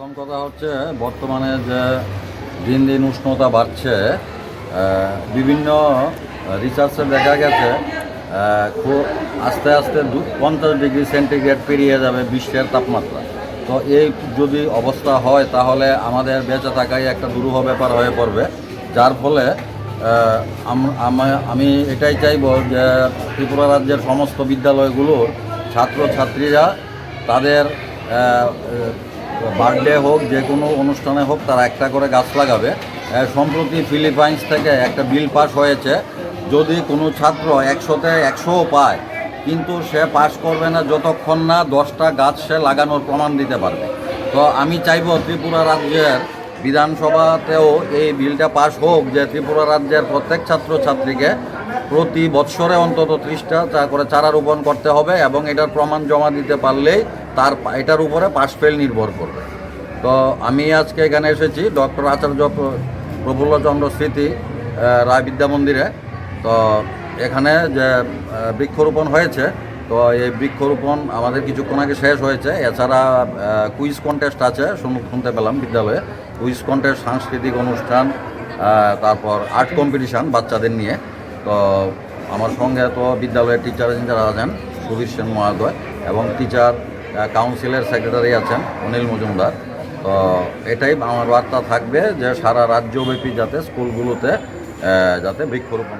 প্রথম কথা হচ্ছে, বর্তমানে যে দিন দিন উষ্ণতা বাড়ছে বিভিন্ন রিসার্চে দেখা গেছে খুব আস্তে আস্তে দু পঞ্চাশ ডিগ্রি সেন্টিগ্রেড পেরিয়ে যাবে বিশ্বের তাপমাত্রা। তো এই যদি অবস্থা হয়, তাহলে আমাদের বেঁচে থাকাই একটা দুরূহ ব্যাপার হয়ে পড়বে। যার ফলে আমি এটাই চাইব যে ত্রিপুরা রাজ্যের সমস্ত বিদ্যালয়গুলোর ছাত্রছাত্রীরা তাদের বার্থডে হোক, যে কোনো অনুষ্ঠানে হোক, তারা একটা করে গাছ লাগাবে। সম্প্রতি ফিলিপাইন্স থেকে একটা বিল পাস হয়েছে। যদি কোনো ছাত্র একশোতে একশোও পায়, কিন্তু সে পাস করবে না যতক্ষণ না দশটা গাছ সে লাগানোর প্রমাণ দিতে পারবে। তো আমি চাইব ত্রিপুরা রাজ্যের বিধানসভাতেও এই বিলটা পাস হোক, যে ত্রিপুরা রাজ্যের প্রত্যেক ছাত্র ছাত্রীকে প্রতি বৎসরে অন্তত ত্রিশটা করে চারা রোপণ করতে হবে এবং এটার প্রমাণ জমা দিতে পারলেই তার এটার উপরে পাস ফেল নির্ভর করবে। তো আমি আজকে এখানে এসেছি, ডক্টর আচার্য প্র- প্রফুল্লচন্দ্র স্মৃতি রায় বিদ্যা মন্দিরে। তো এখানে যে বৃক্ষরোপণ হয়েছে, তো এই বৃক্ষরোপণ আমাদের কিছুক্ষণ আগে শেষ হয়েছে। এছাড়া কুইজ কন্টেস্ট আছে, শুন- শুনতে পেলাম বিদ্যালয়ে। কুইজ কন্টেস্ট সাংস্কৃতিক অনুষ্ঠান তারপর আর্ট কম্পিটিশান বাচ্চাদের নিয়ে। তো আমার সঙ্গে তো বিদ্যালয়ের টিচার যারা আছেন, সুবীর সেন মহোদয় এবং টিচার কাউন্সিলের সেক্রেটারি আছেন, অনিল মজুমদার তো এটাই আমার বার্তা থাকবে যে সারা রাজ্যব্যাপী যাতে স্কুলগুলোতে যাতে বৃক্ষরোপণ।